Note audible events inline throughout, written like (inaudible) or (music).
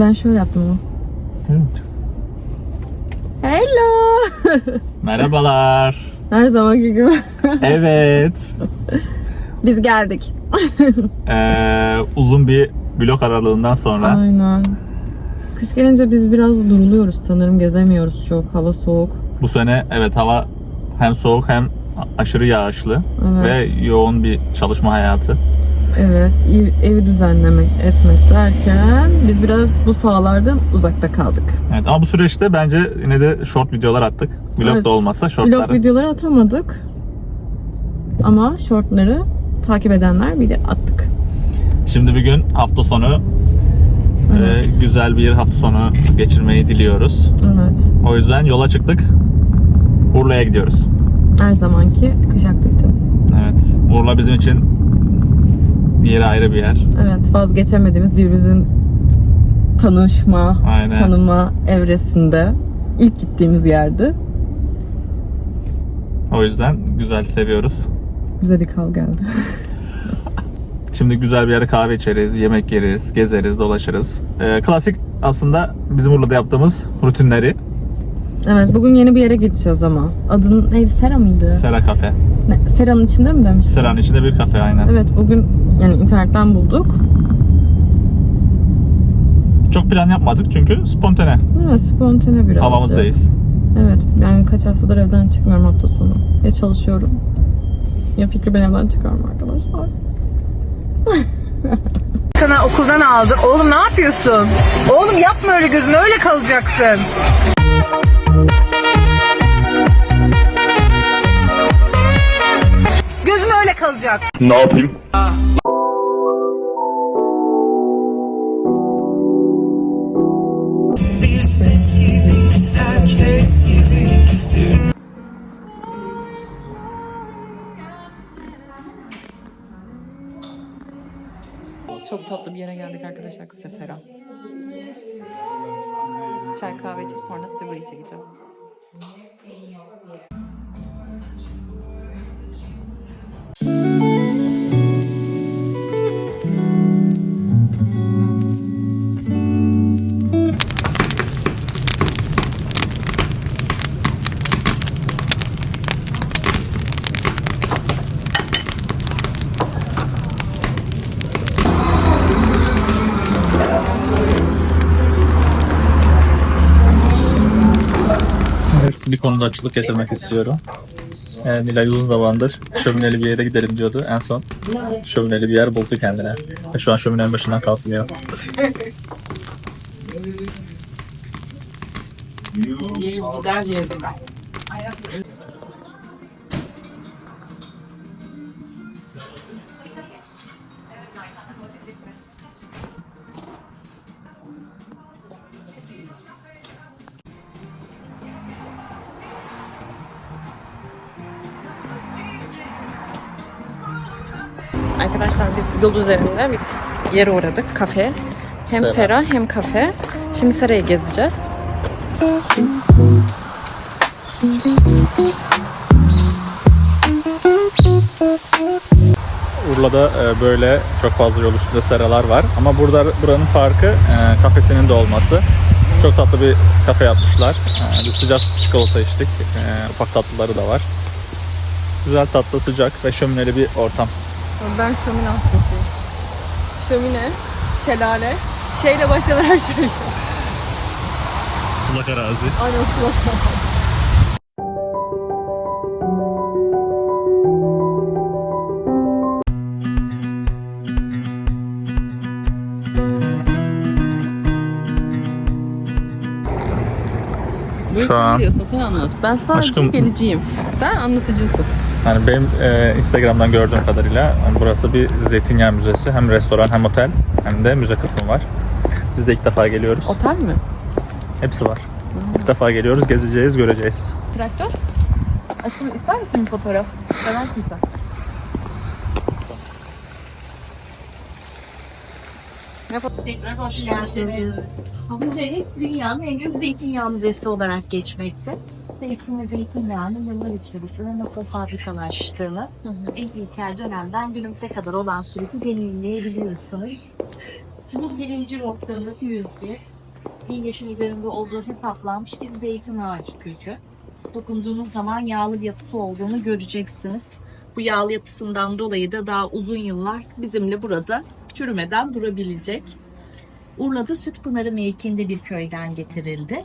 Ben şöyle yaptım ama. Hello. (laughs) Merhabalar. Her zamanki gibi. Evet. Biz geldik. Ee, uzun bir blok aralığından sonra Aynen. Kış gelince biz biraz duruluyoruz sanırım. Gezemiyoruz çok. Hava soğuk. bu sene evet hava hem soğuk hem aşırı yağışlı Evet. ve yoğun bir çalışma hayatı. Evet. ev- Evi düzenlemek, etmek derken biz biraz bu sahalardan uzakta kaldık. Evet ama bu süreçte bence yine de short videolar attık. Vlog Evet. da olmazsa Vlog shortları. videoları atamadık. Ama shortları takip edenler bilir attık. Şimdi bir gün hafta sonu Evet. e, güzel bir hafta sonu geçirmeyi diliyoruz. Evet. O yüzden yola çıktık. Urla'ya gidiyoruz. Her zamanki kış aktivitemiz. Evet. Urla bizim için yeri ayrı bir yer. Evet. Vazgeçemediğimiz birbirimizin tanışma, Aynen. tanıma evresinde ilk gittiğimiz yerdi. O yüzden güzel seviyoruz. Bize bir kal geldi. (laughs) Şimdi güzel bir yere kahve içeriz, yemek yeriz, gezeriz, dolaşırız. Ee, klasik aslında bizim Urla'da yaptığımız rutinleri. Evet. Bugün yeni bir yere gideceğiz ama. Adın neydi? Sera mıydı? Sera Kafe. Ne, Sera'nın içinde mi demiştin? Sera'nın içinde bir kafe aynen. Evet. Bugün yani internetten bulduk. Çok plan yapmadık çünkü spontane. Evet. Spontane birazcık. Havamızdayız. Evet, yani kaç haftadır evden çıkmıyorum hafta sonu. Ya çalışıyorum ya Fikri ben evden çıkıyorum arkadaşlar. (laughs) Sana okuldan aldık. Oğlum ne yapıyorsun? Oğlum yapma öyle gözün öyle kalacaksın. Gözün öyle kalacak. Ne yapayım? Yere geldik arkadaşlar Kafe Sera. Çay kahve içip sonra size burayı çekeceğim. Açıklık getirmek istiyorum. Ee, Nilay uzun zamandır şömineli bir yere gidelim diyordu. En son şömineli bir yer buldu kendine. Ve şu an şöminenin başından kalkmıyor. Arkadaşlar biz yol üzerinde bir yere uğradık. Kafe. Hem Sera. Sera hem kafe. Şimdi Sera'yı gezeceğiz. Urla'da e, böyle çok fazla yol üstünde seralar var. Ama burada buranın farkı e, kafesinin de olması. Çok tatlı bir kafe yapmışlar. E, bir sıcak çikolata içtik. Ufak tatlıları da var. Güzel tatlı, sıcak ve şömineli bir ortam. Ben şömine hastasıyım. Şömine, şelale, şeyle başlayan her şey. Sulak arazi. Aynen sulak. Şu an biliyorsun sen anlat. Ben sadece Aşkım- geliciyim. Sen anlatıcısın. Yani benim e, Instagram'dan gördüğüm kadarıyla yani burası bir zeytinyağı müzesi. Hem restoran hem otel hem de müze kısmı var. Biz de ilk defa geliyoruz. Otel mi? Hepsi var. İlk defa geliyoruz, gezeceğiz, göreceğiz. Traktör? Aşkım ister misin bir fotoğraf? Seversin sen. Tekrar hoş geldiniz. Müzemiz dünyanın en büyük zeytinyağı müzesi olarak geçmekte. Zeytin ve zeytinyağının yıllar içerisinde nasıl fabrikalaştığını en ilkel dönemden günümüze kadar olan süreci deneyimleyebiliyorsunuz. Bu birinci noktamız 101. Bir yaşın üzerinde olduğu hesaplanmış bir zeytin ağacı kökü. Dokunduğunuz zaman yağlı bir yapısı olduğunu göreceksiniz. Bu yağlı yapısından dolayı da daha uzun yıllar bizimle burada çürümeden durabilecek. Urla'da Sütpınarı mevkiinde bir köyden getirildi.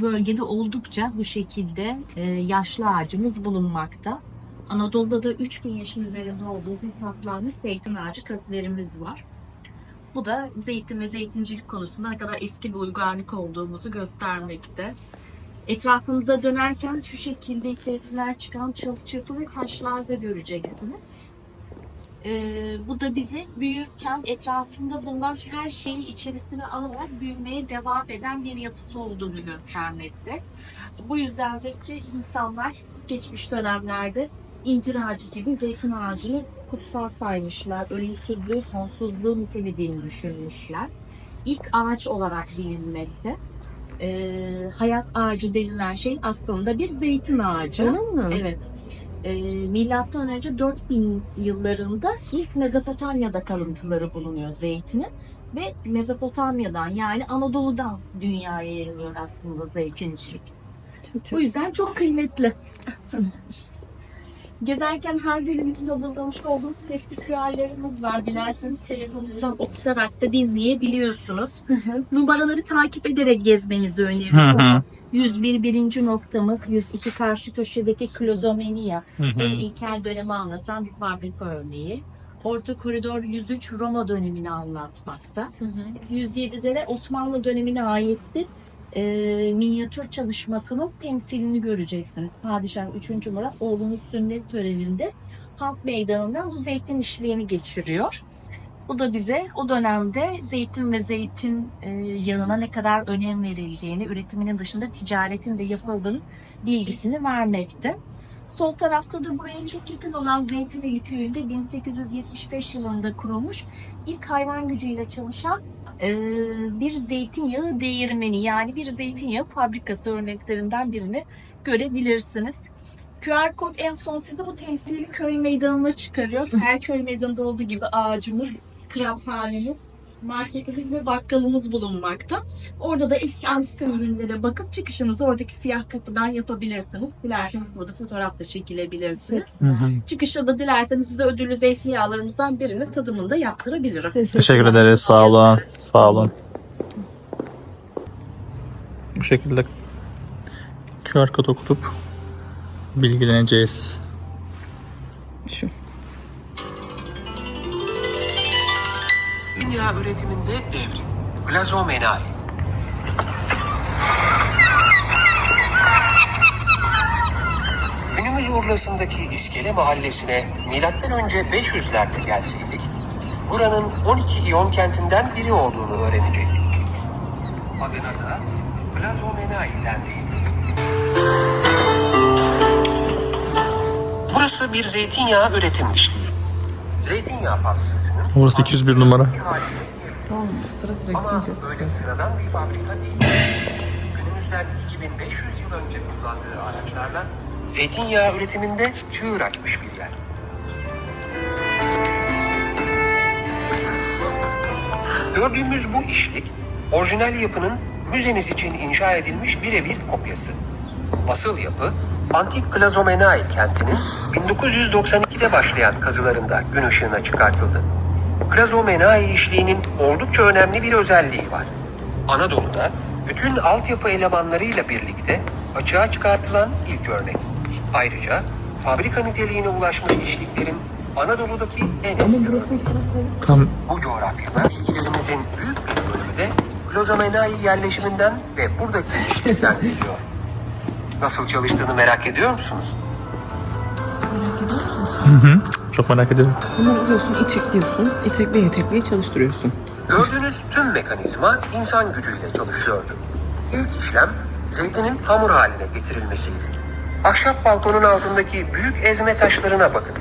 Bölgede oldukça bu şekilde e, yaşlı ağacımız bulunmakta. Anadolu'da da 3000 yaşın üzerinde olduğu hesaplanmış zeytin ağacı köklerimiz var. Bu da zeytin ve zeytincilik konusunda ne kadar eski bir uygarlık olduğumuzu göstermekte. Etrafında dönerken şu şekilde içerisinden çıkan çırp çırpı ve taşlar da göreceksiniz. Ee, bu da bizi büyürken etrafında bulunan her şeyi içerisine alarak büyümeye devam eden bir yapısı olduğunu göstermekte. Bu yüzden de ki insanlar geçmiş dönemlerde incir ağacı gibi zeytin ağacını kutsal saymışlar. Ölümsüzlüğü, sonsuzluğu nitelediğini düşünmüşler. İlk ağaç olarak bilinmekte. Ee, hayat ağacı denilen şey aslında bir zeytin ağacı. Öyle mi? Evet. Ee, milattan önce 4000 yıllarında ilk Mezopotamya'da kalıntıları bulunuyor zeytinin ve Mezopotamya'dan yani Anadolu'dan dünyaya yayılıyor aslında zeytincilik. Çok, çok Bu yüzden çok kıymetli. (laughs) Gezerken her bölüm için hazırlamış olduğumuz sesli şiarlarımız var. Dilerseniz telefonunuzdan okutarak da dinleyebiliyorsunuz. Numaraları takip ederek gezmenizi öneriyorum. 101 birinci noktamız 102 karşı köşedeki klozomenia en ilkel dönemi anlatan bir fabrika örneği. Orta koridor 103 Roma dönemini anlatmakta. 107'de de Osmanlı dönemine ait bir e, minyatür çalışmasının temsilini göreceksiniz. Padişah 3. Murat oğlunun sünnet töreninde halk meydanından bu zeytin işlerini geçiriyor. Bu da bize o dönemde zeytin ve zeytin e, yağına ne kadar önem verildiğini, üretiminin dışında ticaretin de yapıldığını bilgisini vermekte. Sol tarafta da buraya çok yakın olan Zeytinli köyünde 1875 yılında kurulmuş ilk hayvan gücüyle çalışan e, bir zeytinyağı değirmeni yani bir zeytinyağı fabrikası örneklerinden birini görebilirsiniz. QR kod en son size bu temsili köy meydanına çıkarıyor. Her köy meydanında olduğu gibi ağacımız, kıraathanemiz, marketimiz ve bakkalımız bulunmakta. Orada da eski antika ürünlere bakıp çıkışınızı oradaki siyah kapıdan yapabilirsiniz. Dilerseniz burada fotoğraf da çekilebilirsiniz. Çıkışta da dilerseniz size ödüllü zeytinyağlarımızdan birini tadımında yaptırabilirim. Teşekkür ederiz. Sağ olun. Sağ olun. Bu şekilde QR kod okutup bilgileneceğiz. şu. Dünya üretiminde devrim. Glazomenai. Günümüz Urla'sındaki İskele Mahallesi'ne milattan önce 500'lerde gelseydik, buranın 12 İyon kentinden biri olduğunu öğrenecektik. Adına da Glazomenai dendi. Burası bir zeytinyağı üretim işliği. Zeytinyağı fabrikasının Burası 201 numara. Tamam sıra sıra ama böyle sıradan bir fabrika değil. Günümüzden 2500 yıl önce kullandığı araçlarla zeytinyağı üretiminde çığır açmış bir yer. Gördüğümüz bu işlik orijinal yapının müzemiz için inşa edilmiş birebir kopyası. Asıl yapı Antik Klazomenai kentinin 1992'de başlayan kazılarında gün ışığına çıkartıldı. Klazomenai işliğinin oldukça önemli bir özelliği var. Anadolu'da bütün altyapı elemanlarıyla birlikte açığa çıkartılan ilk örnek. Ayrıca fabrika niteliğine ulaşmış işliklerin Anadolu'daki en eski örneği. Tam Bu coğrafyada bilgilerimizin büyük bir bölümü de Klozomenai yerleşiminden ve buradaki işlikten geliyor. Nasıl çalıştığını merak ediyor musunuz? çok merak ediyorum. Bunu alıyorsun, itekliyorsun. İtekleye itekleye çalıştırıyorsun. Gördüğünüz tüm mekanizma insan gücüyle çalışıyordu. İlk işlem zeytinin hamur haline getirilmesiydi. Ahşap balkonun altındaki büyük ezme taşlarına bakın.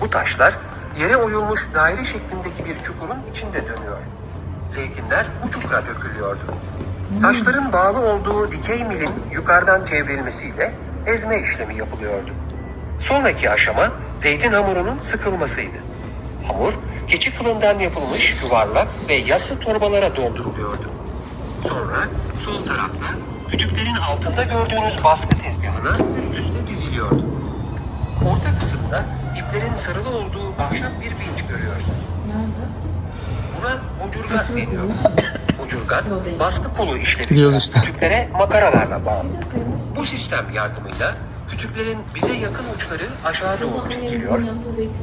Bu taşlar yere oyulmuş daire şeklindeki bir çukurun içinde dönüyor. Zeytinler bu çukura dökülüyordu. Taşların bağlı olduğu dikey milin yukarıdan çevrilmesiyle ezme işlemi yapılıyordu. Sonraki aşama zeytin hamurunun sıkılmasıydı. Hamur keçi kılından yapılmış yuvarlak ve yassı torbalara dolduruluyordu. Sonra sol tarafta kütüklerin altında gördüğünüz baskı tezgahına üst üste diziliyordu. Orta kısımda iplerin sarılı olduğu ahşap bir vinç görüyorsunuz. Buna bocurgat deniyor. (laughs) Bocurgat, baskı kolu Gidiyoruz işte. kütüklere makaralarla bağlı. Bu sistem yardımıyla kütüklerin bize yakın uçları aşağı doğru çekiliyor.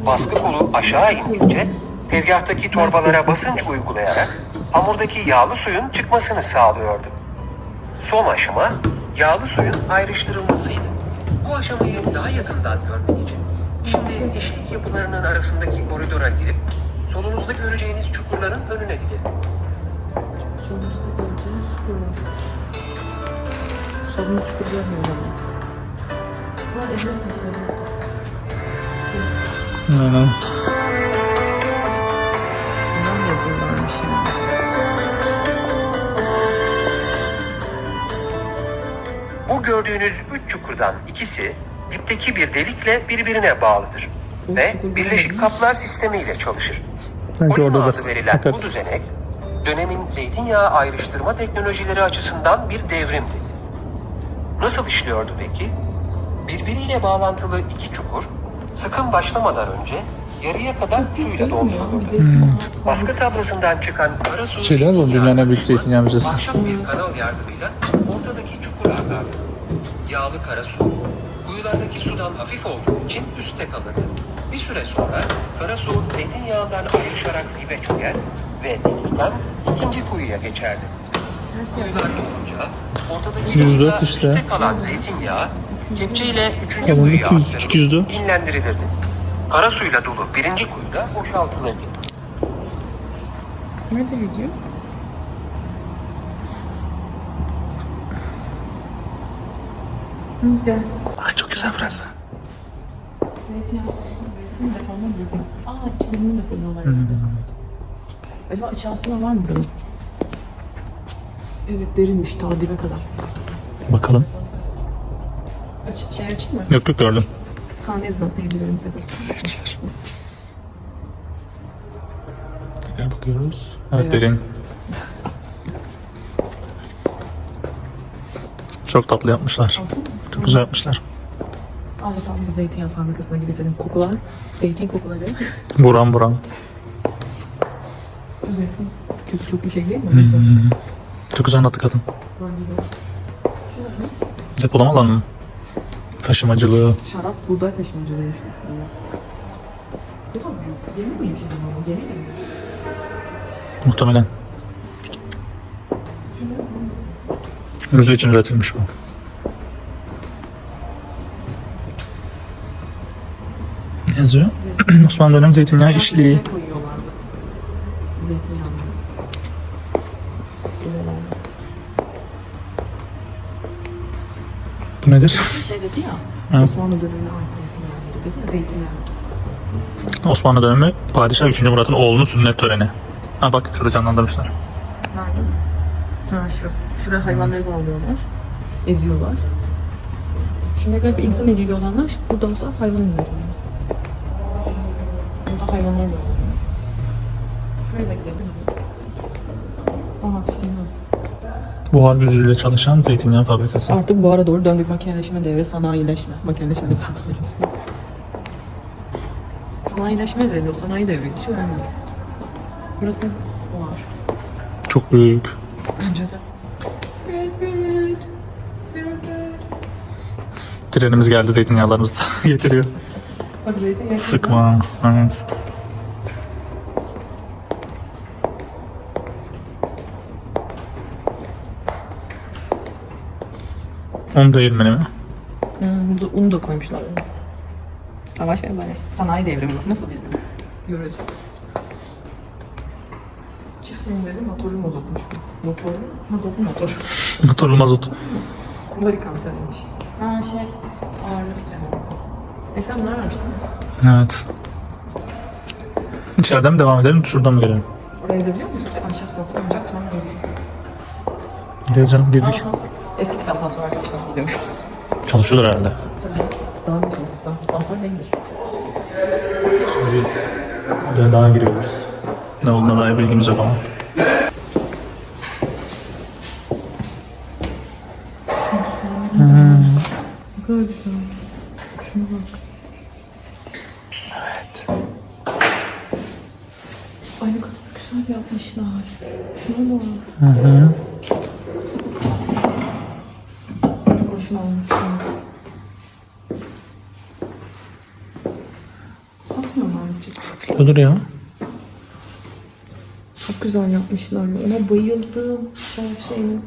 Baskı kolu aşağı indikçe tezgahtaki torbalara basınç uygulayarak hamurdaki yağlı suyun çıkmasını sağlıyordu. Son aşama yağlı suyun ayrıştırılmasıydı. Bu aşamayı daha yakından görmek için şimdi işlik yapılarının arasındaki koridora girip solunuzda göreceğiniz çukurların önüne gidelim. Solunda çukur görmüyorum ama. Aynen. Bundan yazıyorlarmış yani. Bu gördüğünüz üç çukurdan ikisi dipteki bir delikle birbirine bağlıdır ve birleşik kaplar sistemiyle çalışır. Belki oradadır. adı verilen bu düzenek dönemin zeytinyağı ayrıştırma teknolojileri açısından bir devrimdi. Nasıl işliyordu peki? Birbiriyle bağlantılı iki çukur sıkım başlamadan önce yarıya kadar suyla doldurulurdu. Baskı tablasından çıkan kara su var, zeytinyağı dünyanın en büyük zeytinyağı müzesi. Ahşap bir kanal yardımıyla ortadaki çukura akardı. Yağlı kara su, kuyulardaki sudan hafif olduğu için üstte kalırdı. Bir süre sonra kara su zeytinyağından ayrışarak dibe çöker ve delikten ikinci kuyuya geçerdi. Kuyular dolunca ortadaki Yüz kuyuda dört işte. üstte kalan zeytinyağı kepçeyle üçüncü Oğlum, kuyuya 200, aktarılıp 200'dü. dinlendirilirdi. Kara suyla dolu birinci kuyuda boşaltılırdı. Nerede gidiyor? Ay çok güzel burası. Aa içlerini de koyuyorlar evde. Acaba aşağısında var mı buranın? Evet derinmiş ta dibe kadar. Bakalım. Aç, şey açayım mı? Yok yok gördüm. Sahnede seyircilerimize göstereyim. Seyirciler. Tekrar bakıyoruz. Evet, Evet. derin. Çok tatlı yapmışlar. Çok güzel yapmışlar. Adeta bir zeytinyağı fabrikasına gibi senin kokular. Zeytin kokuları. Buram buram. Kötü çok şey değil mi? Çok güzel anlattı kadın. Depolama alanı mı? Taşımacılığı. Şarap buğday taşımacılığı. Yeni miymiş acaba? Yeni mi? Muhtemelen. Müze için üretilmiş bu. Ne yazıyor? (clears throat) Osmanlı dönem zeytinyağı işliği. İçine koyuyorlardı. Zeytinyağını. Güzel Bu nedir? Şey dedi ya. Evet. Osmanlı dönemine ait zeytinyağları dedi ya. Zeytinyağı. Osmanlı dönemi Padişah 3. Murat'ın oğlunun sünnet töreni. Ha bak şurada canlandırmışlar. Nerede? Ha şu. Şuraya hayvanları bağlıyorlar. Eziyorlar. Şimdi galiba insan eliyle olanlar buradan sonra hayvan elleriyle. Burada hayvanlar bağlıyor. Şuraya da gidelim. Aha şimdi. Buhar gücüyle çalışan zeytinyağı fabrikası. Artık bu ara doğru döndük makineleşme devri, sanayileşme. Makineleşme ve sanayileşme. Sanayileşme devri, o sanayi devri. Şu önemli. Burası var. Çok büyük. Bence de. Trenimiz geldi zeytinyağlarımız (laughs) getiriyor. Bak Sıkma. Evet. Un değirmeni mi? Hmm, burada un da koymuşlar. Onu. Savaş ve barış. Sanayi devrimi. Nasıl bildin? Görüyoruz. Çift silindirli motorlu mazotmuş bu. Motorlu, mazotlu motor. (laughs) Motorlu mazot. Amerikan tanıymış. Ha şey, ağırlık için. E sen bunlar varmış değil mi? Evet. İçeriden mi devam edelim? Şuradan mı gelelim? Oraya gidebiliyor musun? Ahşap satın oyuncak tamam değil. Gel canım girdik. Asansör. Eski tip asansör arkadaşlar gidiyormuş. Çalışıyorlar herhalde. Tabii. Daha ne ben. Asansör değildir. Şimdi Oraya daha giriyoruz. Ne olduğuna dair bilgimiz yok ama. Ne kadar güzel. Şuna bak. Evet. Ay ne kadar güzel yapmışlar. Şuna bak. Hı hı. Almak istiyorum. Satmıyorlar mı? Satılıyordur ya. Çok güzel yapmışlar. Ona bayıldım. Şarap şeyini.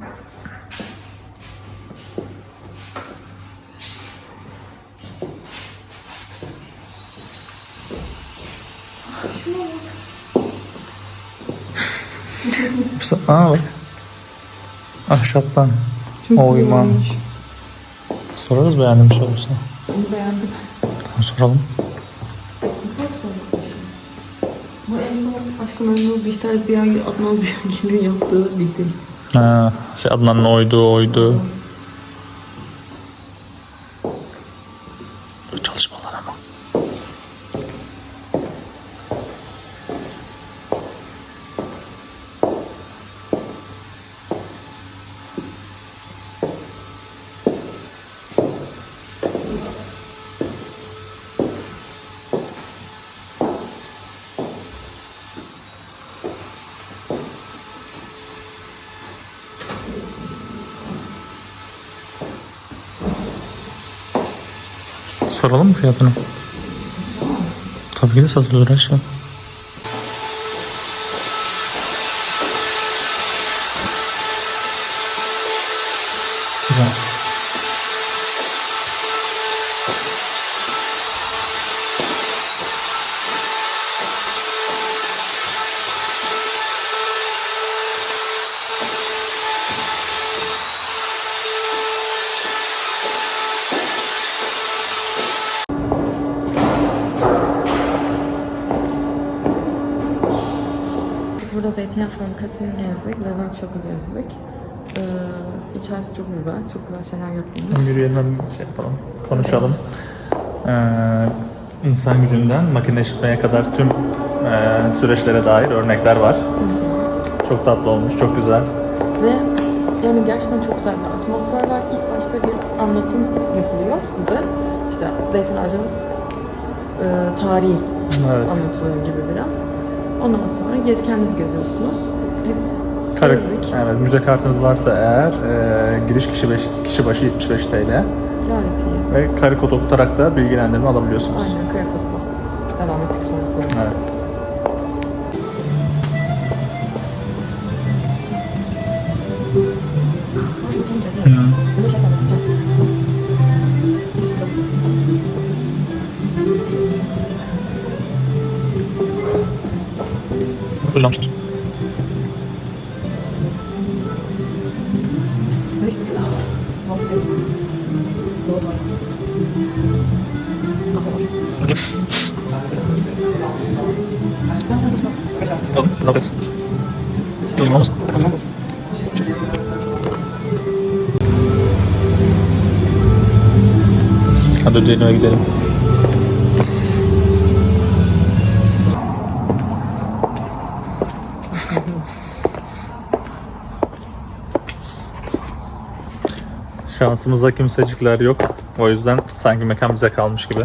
(laughs) Aa bak. Ahşaptan. Çok Oyma. güzelmiş. Sorarız beğendim şey olursa. Onu beğendim. Tamam, soralım. Bu en son Aşkı Memnu Bihter Ziyagil, Adnan Ziyagil'in yaptığı bir dil. Ha, şey Adnan'ın oydu, oydu. Çalışmalar ama. Soralım mı fiyatını? Tabii ki de satılıyor her şey. Güzel. Biz burada zeytinyağı fabrikasını gezdik, Levent Shop'u gezdik. Ee, içerisi çok güzel, şeyler yapılmış. Yürüyelim şey yapalım, konuşalım. Ee, insan gücünden makineleşmeye kadar tüm e, süreçlere dair örnekler var. Çok tatlı olmuş, çok güzel. Ve yani gerçekten çok güzel bir atmosfer var. İlk başta bir anlatım yapılıyor size. İşte zeytin ağacının e, tarihi Evet. anlatılıyor gibi biraz. Ondan sonra gez, kendiniz geziyorsunuz. Biz Gezdik. evet, müze kartınız varsa eğer e, giriş kişi, beş, kişi başı 75 TL Gayet iyi. ve kare kod okutarak da bilgilendirme alabiliyorsunuz. Aynen kare. Hadi ödeyelim gidelim. Şansımıza kimsecikler yok. O yüzden sanki mekan bize kalmış gibi.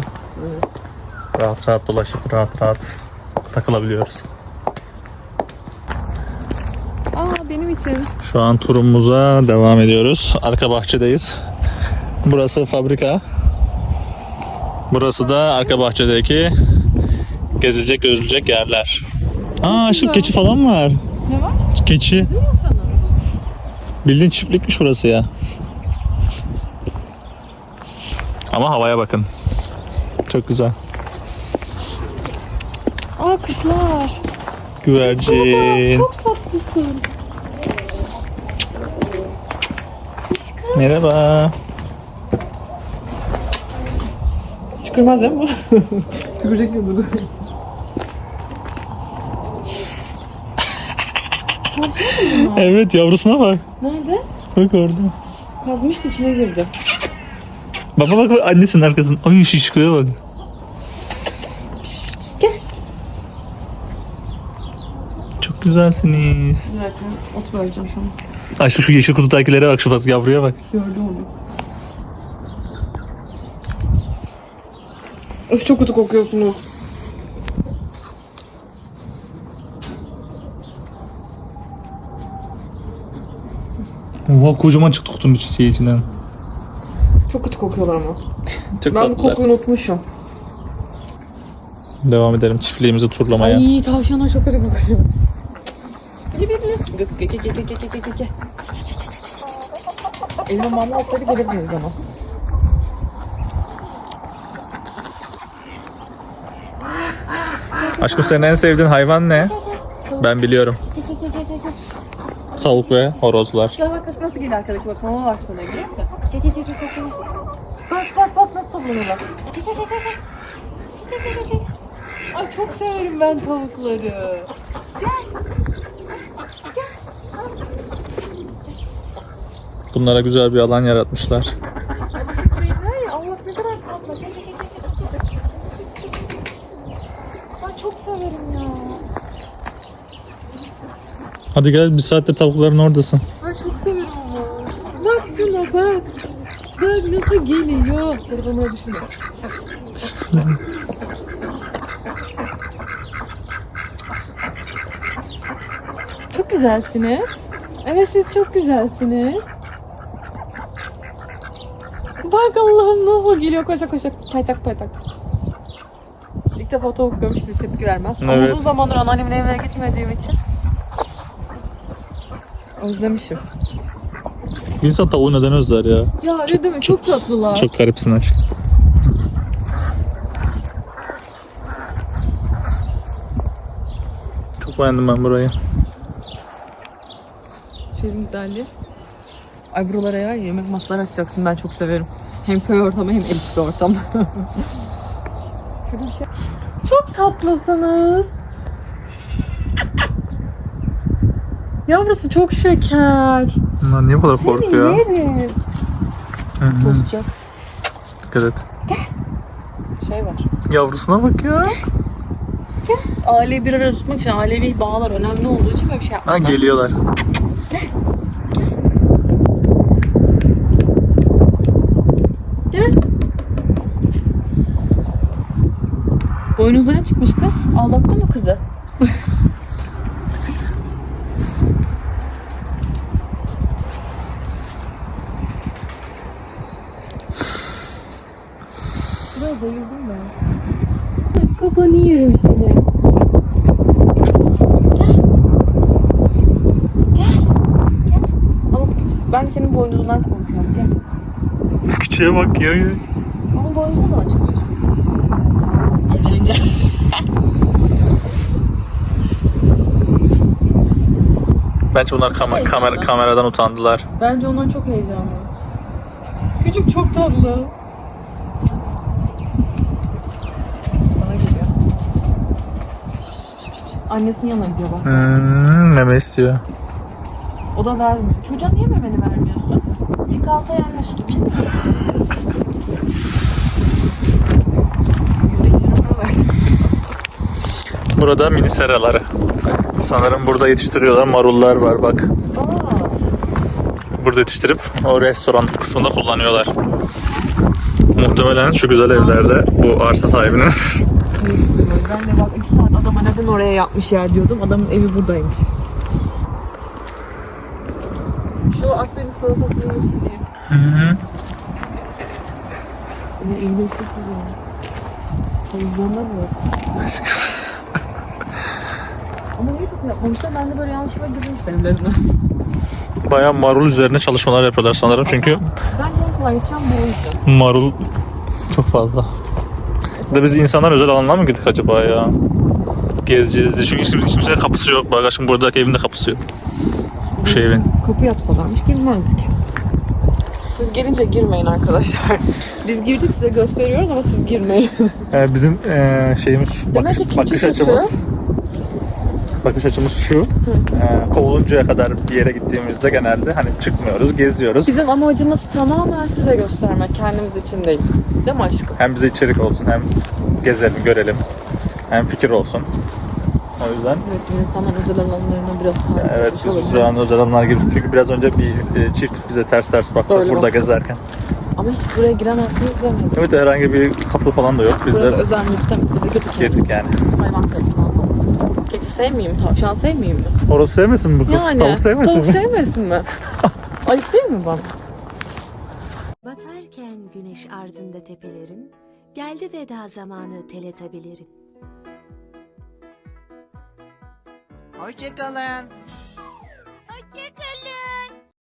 Rahat rahat dolaşıp rahat rahat takılabiliyoruz. Aa benim için. Şu an turumuza devam ediyoruz. Arka bahçedeyiz. Burası fabrika. Burası da arka bahçedeki gezilecek, görülecek yerler. Aa, ışık keçi falan var. Ne var? Keçi. Bildiğin çiftlikmiş burası ya. Ama havaya bakın. Çok Aa kışlar. Güvercin. Çok tatlısın. Merhaba. Tükürmez değil mi bu? (laughs) Tükürecek mi bunu? Evet yavrusuna bak. Nerede? Bak orada. Kazmış da içine girdi. Baba bak annesinin arkasında. Ay şişkoya bak. Gel. Çok güzelsiniz. Zaten ot vereceğim sana. Ayşe şu yeşil kutudakilere bak şu bak yavruya bak. Gördü onu. Öf çok kötü kokuyorsunuz. Oha kocaman çıktı kutunun içi içinden. Çok kötü kokuyorlar ama. (laughs) Çok Ben bu tatlılar. kokuyu unutmuşum. Devam edelim çiftliğimizi turlamaya. Ay tavşanlar çok kötü kokuyor. Gel gel gel. Gel gel gel gel gel gel gel gel. Elime mama olsaydı gelebiliriz ama. Aşkım senin en sevdiğin hayvan ne? Ben biliyorum. Tavuk ve horozlar. Gel bak bak nasıl geliyor arkadaki bak mama var sana görüyor musun? Gel gel gel gel gel. Bak bak bak nasıl toplanıyorlar. Gel gel gel gel. Gel gel gel gel. Ay çok severim ben tavukları. Bunlara güzel bir alan yaratmışlar. Ay. Ay. Hadi gel bir saattir tavukların oradasın. Ben çok severim ama. Bak şuna bak. Bak nasıl geliyor. Telefonları düşünme. (laughs) güzelsiniz. Evet siz çok güzelsiniz. Bak Allah'ım nasıl geliyor koşa koşa paytak paytak. İlk defa tavuk görmüş bir tepki vermem. Ama Evet. uzun zamandır anneannemin evine gitmediğim için özlemişim. İnsan tavuğu neden özler ya? Ya ne demek çok tatlılar. Çok garipsin aşkım. Çok beğendim ben burayı. Şöyle güzelliği. Ay buralara yer yemek masaları açacaksın ben çok severim. Hem köy ortamı hem elit bir ortam. (laughs) Şöyle bir şey. Çok tatlısınız. Yavrusu çok şeker. Bunlar niye bu kadar korkuyor? Yerim. Hı hı. Bozacak. Dikkat et. Şey var. Yavrusuna bak ya. Aileyi bir arada tutmak için ailevi bağlar önemli olduğu için böyle bir şey Ha yapmışlar. geliyorlar. Gel. Boynuzdan çıkmış kız. Aldattın mı kızı? (laughs) Buraya bayıldım ben. Kafanı yerim seni. Gel. Gel. Gel. Ama ben senin boynuzundan korkuyorum. Gel. Küçüğe bak ya. Ama boynuzun zaman çıkıyor. Evlenince. Bence kama- Heyecanlı. kamera kameradan utandılar. Bence ondan çok heyecanlı. Küçük çok tatlı. Bana geliyor. Annesinin yanına gidiyor bak. Hmm, meme istiyor. O da vermiyor. Çocuğa niye memeni vermiyorsun? İlk altı ay anne sütü bilmiyor musun? 150 lira verdim. Burada mini seraları. Sanırım burada yetiştiriyorlar. Marullar var bak. Burada yetiştirip o restoran kısmında kullanıyorlar. Muhtemelen şu güzel evlerde bu arsa sahibinin ben de bak iki saat adama neden oraya yapmış yer diyordum. Adamın evi buradaymış. Şu Akdeniz salatasının şeyi. Hı hı. Ne eğlenceli çok güzel. Havuzlarına bak. (laughs) Ama niye çok yapmamışlar? Ben de böyle yanlışlıkla girmişler evlerine. Bayağı marul üzerine çalışmalar yapıyorlar sanırım çünkü Bence en kolay yetişen bu o yüzden. marul çok fazla. Da biz insanlar özel alanına mı gittik acaba ya? Gezeceğiz diye. Çünkü hiç kimseye kapısı yok. Bak şimdi buradaki evin de kapısı yok. Bu şey evin. Kapı yapsalarmış girmezdik. Siz girince girmeyin arkadaşlar. (laughs) Biz girdik size gösteriyoruz ama siz girmeyin. Ee, bizim ee, şeyimiz bakış, ki bakış kötü. açımız. Bakış açımız şu. Ee, kovuluncaya kadar bir yere gittiğimizde genelde hani çıkmıyoruz, geziyoruz. Bizim amacımız tamamen size göstermek, kendimiz için değil. Değil mi aşkım? Hem bize içerik olsun, hem gezelim, görelim. Hem fikir olsun. O yüzden Evet insanlar özel alanlarına biraz taciz evet etmiş biz olabiliriz. şu an özel alanlar girdik. Çünkü biraz önce bir e, çift bize ters ters baktı Öyle burada baktı. gezerken. Ama hiç buraya giremezsiniz demedim. Evet herhangi bir kapı falan da yok. Biz Burası de özel mülkten bize girdik. yani. girdik yani. Hayvan sevdim anladım. Keçi sevmeyeyim? Tavşan sevmeyeyim mi? Horoz sevmesin mi bu kız? Yani. Tavuk sevmesin Tavuk mi? sevmesin mi? (laughs) Ayıp değil mi bana? Batarken güneş ardında tepelerin, geldi veda zamanı teletabilerin. Hoşçakalın. Hoşçakalın.